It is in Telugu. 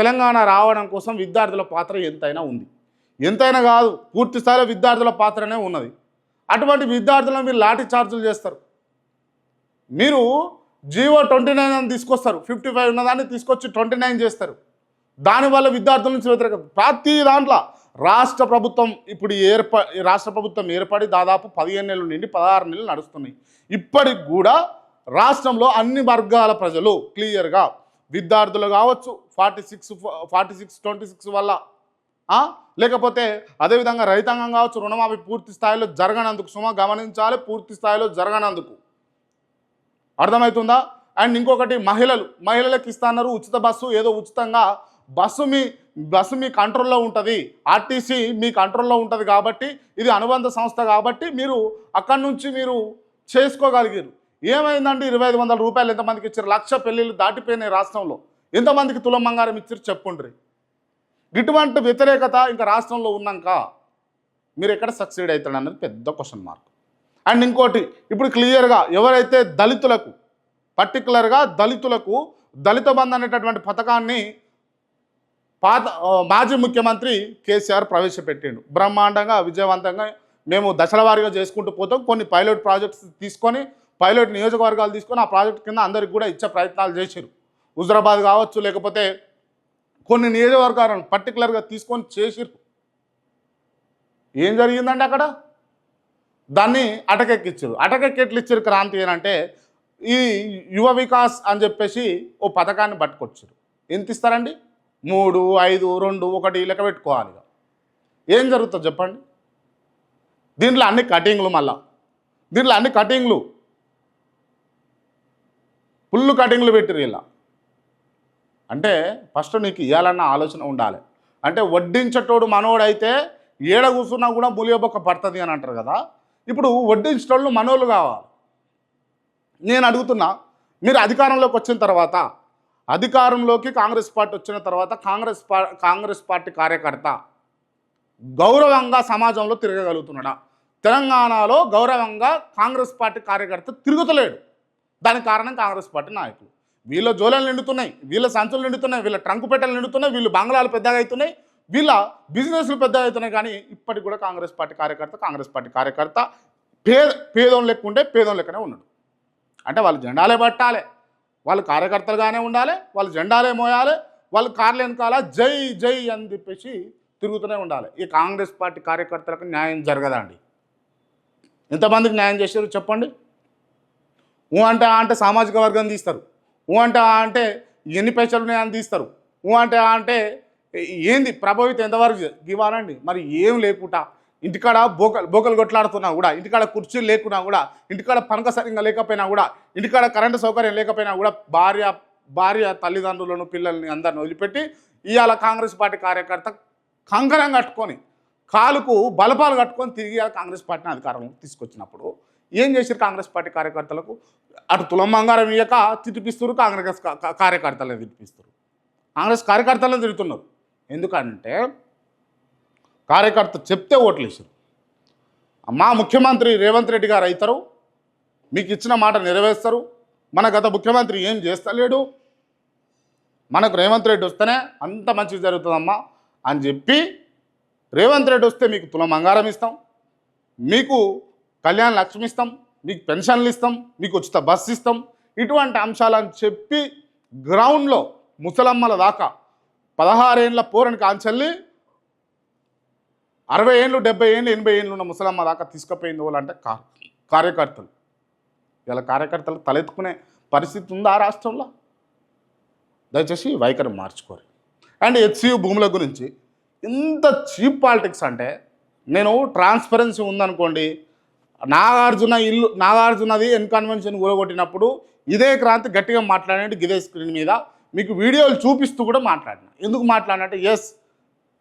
తెలంగాణ రావడం కోసం విద్యార్థుల పాత్ర ఎంతైనా ఉంది. ఎంతైనా కాదు పూర్తి స్థాయిలో విద్యార్థుల పాత్రనే ఉన్నది. అటువంటి విద్యార్థులను మీరు లాఠీ చార్జీలు చేస్తారు. మీరు జీవో ట్వంటీ నైన్ అని తీసుకొస్తారు. ఫిఫ్టీ ఫైవ్ ఉన్నదాన్ని తీసుకొచ్చి ట్వంటీ నైన్ చేస్తారు. దానివల్ల విద్యార్థుల నుంచి వ్యతిరేకత ప్రతి దాంట్లో రాష్ట్ర ప్రభుత్వం ఇప్పుడు ఏర్ప రాష్ట్ర ప్రభుత్వం ఏర్పడి దాదాపు పదిహేను నెలల నుండి పదహారు నెలలు నడుస్తున్నాయి. ఇప్పటికి కూడా రాష్ట్రంలో అన్ని వర్గాల ప్రజలు క్లియర్గా విద్యార్థులు కావచ్చు forty six forty six twenty six వల్ల లేకపోతే అదేవిధంగా రైతాంగం కావచ్చు రుణమాఫీ పూర్తి స్థాయిలో జరగనందుకు సుమ గమనించాలి పూర్తి స్థాయిలో జరగనందుకు. అర్థమవుతుందా? అండ్ ఇంకొకటి మహిళలు మహిళలకు ఇస్తాన్నారు ఉచిత బస్సు ఏదో ఉచితంగా బస్సు మీ బస్సు మీ కంట్రోల్లో ఉంటుంది ఆర్టీసీ మీ కంట్రోల్లో ఉంటుంది కాబట్టి ఇది అనుబంధ సంస్థ కాబట్టి మీరు అక్కడి నుంచి మీరు చేసుకోగలిగారు. ఏమైందండి? ఇరవై ఐదు వందల రూపాయలు ఎంతమందికి ఇచ్చారు? లక్ష పెళ్ళిళ్ళు దాటిపోయినాయి రాష్ట్రంలో. ఎంతమందికి తులం బంగారం ఇచ్చారు చెప్పుండ్రి? ఇటువంటి వ్యతిరేకత ఇంకా రాష్ట్రంలో ఉన్నాక మీరు ఎక్కడ సక్సీడ్ అవుతాడు అన్నది పెద్ద క్వశ్చన్ మార్క్ అండ్ ఇంకోటి ఇప్పుడు క్లియర్గా ఎవరైతే దళితులకు పర్టికులర్గా దళితులకు దళిత బంధు అనేటటువంటి పథకాన్ని పాత మాజీ ముఖ్యమంత్రి కేసీఆర్ ప్రవేశపెట్టిండు. బ్రహ్మాండంగా విజయవంతంగా మేము దశల వారీగా చేసుకుంటూ పోతాం. కొన్ని పైలట్ ప్రాజెక్ట్స్ తీసుకొని పైలట్ నియోజకవర్గాలు తీసుకొని ఆ ప్రాజెక్ట్ కింద అందరికి కూడా ఇచ్చే ప్రయత్నాలు చేశారు హుజరాబాద్ కావచ్చు లేకపోతే కొన్ని నియోజకవర్గాలను పర్టికులర్గా తీసుకొని చేసిరు ఏం జరిగిందండి అక్కడ? దాన్ని అటకెక్కిచ్చారు అటకెక్కి ఇచ్చారు క్రాంతి అని అంటే ఈ యువ వికాస్ అని చెప్పేసి ఓ పథకాన్ని పట్టుకొచ్చారు ఎంత ఇస్తారండి? మూడు ఐదు రెండు ఒకటి లెక్క పెట్టుకోవాలి ఏం జరుగుతుంది చెప్పండి? దీంట్లో అన్ని కటింగ్లు మళ్ళా. దీంట్లో అన్ని కటింగ్లు. ఫుల్ కటింగ్లు పెట్టిరు ఇలా అంటే ఫస్ట్ నీకు ఇవ్వాలన్న ఆలోచన ఉండాలి. అంటే వడ్డించటోడు మనోడైతే ఏడ కూర్చున్నా కూడా ములియబొక్క పడుతుంది అని అంటారు కదా. ఇప్పుడు వడ్డించేటోళ్ళు మనోళ్ళు కావాలి. నేను అడుగుతున్నా మీరు అధికారంలోకి వచ్చిన తర్వాత అధికారంలోకి కాంగ్రెస్ పార్టీ వచ్చిన తర్వాత కాంగ్రెస్ కాంగ్రెస్ పార్టీ కార్యకర్త గౌరవంగా సమాజంలో తిరగగలుగుతున్నాడా? తెలంగాణలో గౌరవంగా కాంగ్రెస్ పార్టీ కార్యకర్త తిరుగుతలేడు. దానికి కారణం కాంగ్రెస్ పార్టీ నాయకులు. వీళ్ళ జోలాలు నిండుతున్నాయి వీళ్ళ సంచులు నిండుతున్నాయి వీళ్ళ ట్రంకు పెట్టెలు నిండుతున్నాయి వీళ్ళు బంగ్లాలు పెద్దగా అవుతున్నాయి వీళ్ళ బిజినెస్లు పెద్దగా అవుతున్నాయి కానీ ఇప్పటికి కూడా కాంగ్రెస్ పార్టీ కార్యకర్త కాంగ్రెస్ పార్టీ కార్యకర్త పేద పేదం లెక్క ఉంటే లెక్కనే ఉన్నాడు. అంటే వాళ్ళు జెండాలే పట్టాలి వాళ్ళు కార్యకర్తలుగానే ఉండాలి వాళ్ళు జెండాలే మోయాలి వాళ్ళు కార్లు వెనకాల జై జై అని చెప్పేసి తిరుగుతూనే ఉండాలి. ఈ కాంగ్రెస్ పార్టీ కార్యకర్తలకు న్యాయం జరగదండి ఎంతమందికి న్యాయం చేశారు చెప్పండి? ఊ అంటే అంటే సామాజిక వర్గం తీస్తారు. ఊ అంటే అంటే ఎన్ని పైసలు ఉన్నాయని తీస్తారు. ఊ అంటే అంటే ఏంది ప్రభావితం ఎంతవరకు ఇవ్వాలండి? మరి ఏం లేకుండా ఇంటికాడ బోకలు బోకలు కొట్లాడుతున్నా కూడా ఇంటికాడ కుర్చీలు లేకున్నా కూడా ఇంటికాడ పనక సరిగ్గా లేకపోయినా కూడా ఇంటికాడ కరెంటు సౌకర్యం లేకపోయినా కూడా భార్య భార్య తల్లిదండ్రులను పిల్లల్ని అందరిని వదిలిపెట్టి ఇవాళ కాంగ్రెస్ పార్టీ కార్యకర్త కంకణం కట్టుకొని కాలుకు బలపాలు కట్టుకొని తిరిగి కాంగ్రెస్ పార్టీని అధికారంలో తీసుకొచ్చినప్పుడు ఏం చేశారు కాంగ్రెస్ పార్టీ కార్యకర్తలకు? అటు తులం బంగారం ఇయ్యక తిట్టిపిస్తారు కాంగ్రెస్ కార్యకర్తలను తిట్టిపిస్తారు కాంగ్రెస్ కార్యకర్తలను తిడుతున్నారు. ఎందుకంటే కార్యకర్త చెప్తే ఓట్లు వేసారు మా ముఖ్యమంత్రి రేవంత్ రెడ్డి గారు అవుతారు మీకు ఇచ్చిన మాట నెరవేరుస్తారు. మన గత ముఖ్యమంత్రి ఏం చేస్తలేడు? మనకు రేవంత్ రెడ్డి వస్తేనే అంత మంచిగా జరుగుతుందమ్మా అని చెప్పి రేవంత్ రెడ్డి వస్తే మీకు తులం బంగారం ఇస్తాం. మీకు కళ్యాణ లక్ష్మి ఇస్తాం మీకు పెన్షన్లు ఇస్తాం మీకు ఉచిత బస్సు ఇస్తాం. ఇటువంటి అంశాలని చెప్పి గ్రౌండ్లో ముసలమ్మల దాకా పదహారేండ్ల పోరని కాంచెల్లి అరవై ఏళ్ళు డెబ్బై ఏళ్ళు ఎనభై ఏళ్ళు ఉన్న ముసలమ్మ దాకా తీసుకుపోయింది వాళ్ళంటే కార్యకర్తలు. ఇలా కార్యకర్తలు తలెత్తుకునే పరిస్థితి ఉందా ఆ రాష్ట్రంలో? దయచేసి వైఖరి మార్చుకోరు. అండ్ హెచ్సియు భూముల గురించి ఇంత చీప్ పాలిటిక్స్ అంటే నేను ట్రాన్స్పరెన్సీ ఉందనుకోండి నాగార్జున ఇల్లు నాగార్జునది ఎన్కన్వెన్షన్ కూడగొట్టినప్పుడు ఇదే క్రాంతి గట్టిగా మాట్లాడినట్టు గిదే స్క్రీన్ మీద మీకు వీడియోలు చూపిస్తూ కూడా మాట్లాడిన. ఎందుకు మాట్లాడినట్టు ఎస్